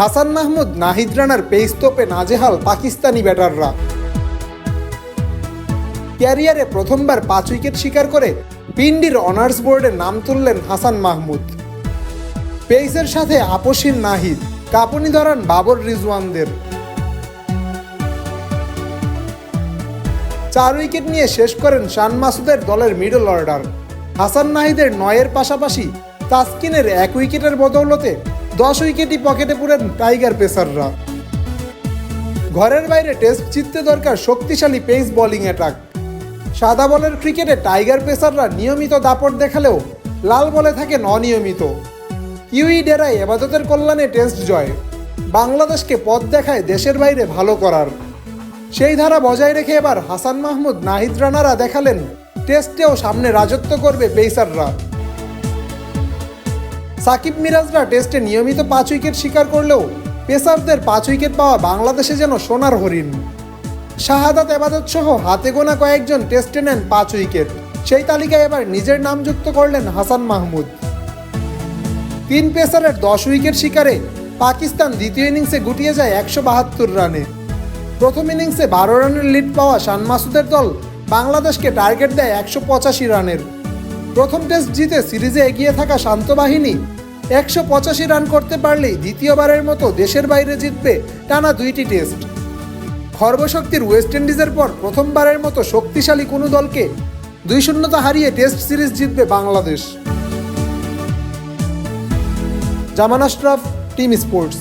হাসান মাহমুদ, নাহিদ রানার পেস তোপে নাজেহাল পাকিস্তানি ব্যাটাররা। ক্যারিয়ারে প্রথমবার পাঁচ উইকেট শিকার করে পিন্ডির অনার্স বোর্ডে নাম তুললেন হাসান মাহমুদ। পেইসের সাথে আপসীন নাহিদ, কাঁপুনি ধরান বাবর রিজওয়ানদের। চার উইকেট নিয়ে শেষ করেন শান মাসুদের দলের মিডল অর্ডার। হাসান নাহিদের নয়ের পাশাপাশি তাসকিনের এক উইকেটের বদৌলতে দশ উইকেটই পকেটে পুরেন টাইগার পেসাররা। ঘরের বাইরে টেস্ট জিততে দরকার শক্তিশালী পেস বোলিং অ্যাটাক। সাদা বলের ক্রিকেটে টাইগার পেসাররা নিয়মিত দাপট দেখালেও লাল বলে থাকেন অনিয়মিত ইউই ডেরায় এবাদতের কল্যাণে টেস্ট জয়। বাংলাদেশকে পথ দেখায় দেশের বাইরে ভালো করার। সেই ধারা বজায় রেখে এবার হাসান মাহমুদ, নাহিদ রানারা দেখালেন, টেস্টেও সামনে রাজত্ব করবে পেসাররা। সাকিব মিরাজরা টেস্টে নিয়মিত পাঁচ উইকেট শিকার করলেও পেসারদের পাঁচ উইকেট পাওয়া বাংলাদেশে যেন সোনার হরিণ। শাহাদাত এবাদত সহ হাতে গোনা কয়েকজন টেস্টে নেন পাঁচ উইকেট সেই তালিকায় এবার নিজের নাম যুক্ত করলেন হাসান মাহমুদ। তিন পেসারের দশ উইকেট শিকারে পাকিস্তান দ্বিতীয় ইনিংসে গুটিয়ে যায় একশো বাহাত্তর রানে। প্রথম ইনিংসে বারো রানের লিড পাওয়া শান মাসুদের দল বাংলাদেশকে টার্গেট দেয় একশো পঁচাশি রানের। প্রথম টেস্ট জিতে সিরিজে এগিয়ে থাকা শান্ত বাহিনী একশো পঁচাশি রান করতে পারলেই দ্বিতীয়বারের মতো দেশের বাইরে জিতবে টানা দুইটি টেস্ট খর্বশক্তির ওয়েস্ট ইন্ডিজের পর প্রথমবারের মতো শক্তিশালী কোনো দলকে দুই শূন্যতা হারিয়ে টেস্ট সিরিজ জিতবে Bangladesh. Zaman Ashraf team sports